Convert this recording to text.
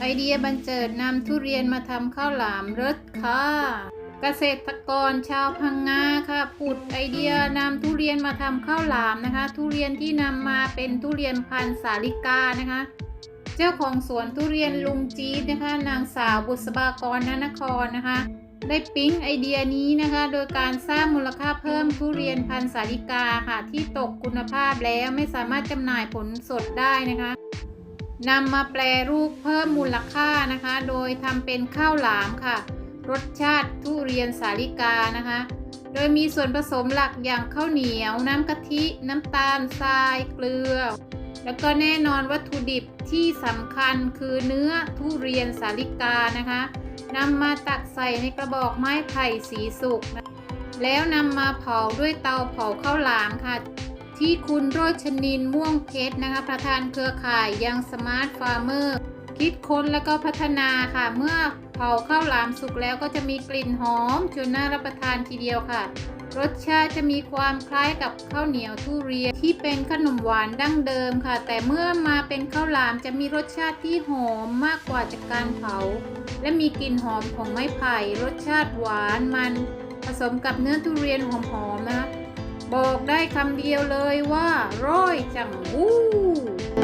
ไอเดียบันเจิดนำทุเรียนมาทำข้าวหลามรสค่ะ เกษตรกรชาวพังงาค่ะผุดไอเดียนำทุเรียนมาทำข้าวหลามนะคะ ทุเรียนที่นำมาเป็นทุเรียนพันธุ์สาลิกานะคะ เจ้าของสวนทุเรียนลุงจี๊ดนะคะ นางสาวบุษบากรนนครนะคะ ได้ปิ๊งไอเดียนี้นะคะ โดยการสร้างมูลค่าเพิ่มทุเรียนพันธุ์สาลิกาค่ะ ที่ตกคุณภาพแล้วไม่สามารถจำหน่ายผลสดได้นะคะ นำมาแปรรูปเพิ่มมูลค่านะคะ โดยทำเป็นข้าวหลามค่ะ รสชาติทุเรียนสาลิกานะคะ โดยมีส่วนผสมหลักอย่างข้าวเหนียว น้ำกะทิ น้ำตาลทราย เกลือ แล้วก็แน่นอนวัตถุดิบที่สำคัญคือเนื้อทุเรียนสาลิกานะคะนำมาตักใส่ในกระบอกไม้ไผ่สีสุกนะแล้วนำมาเผาด้วยเตาเผาข้าวหลามค่ะ ที่คุณโรชนินม่วงเพชรนะคะ ประธานเครือข่ายยังสมาร์ทฟาร์เมอร์คิดค้นแล้วก็พัฒนาค่ะ เมื่อเผาข้าวหลามสุกแล้วก็จะมีกลิ่นหอมจนน่ารับประทานทีเดียวค่ะ รสชาติจะมีความคล้ายกับข้าวเหนียวทุเรียนที่เป็นขนมหวานดั้งเดิมค่ะ แต่เมื่อมาเป็นข้าวหลามจะมีรสชาติที่หอมมากกว่าจากการเผา และมีกลิ่นหอมของไม้ไผ่ รสชาติหวานมัน ผสมกับเนื้อทุเรียนหอมๆนะคะ บอกได้คำเดียวเลยว่า ร้อยจังวู้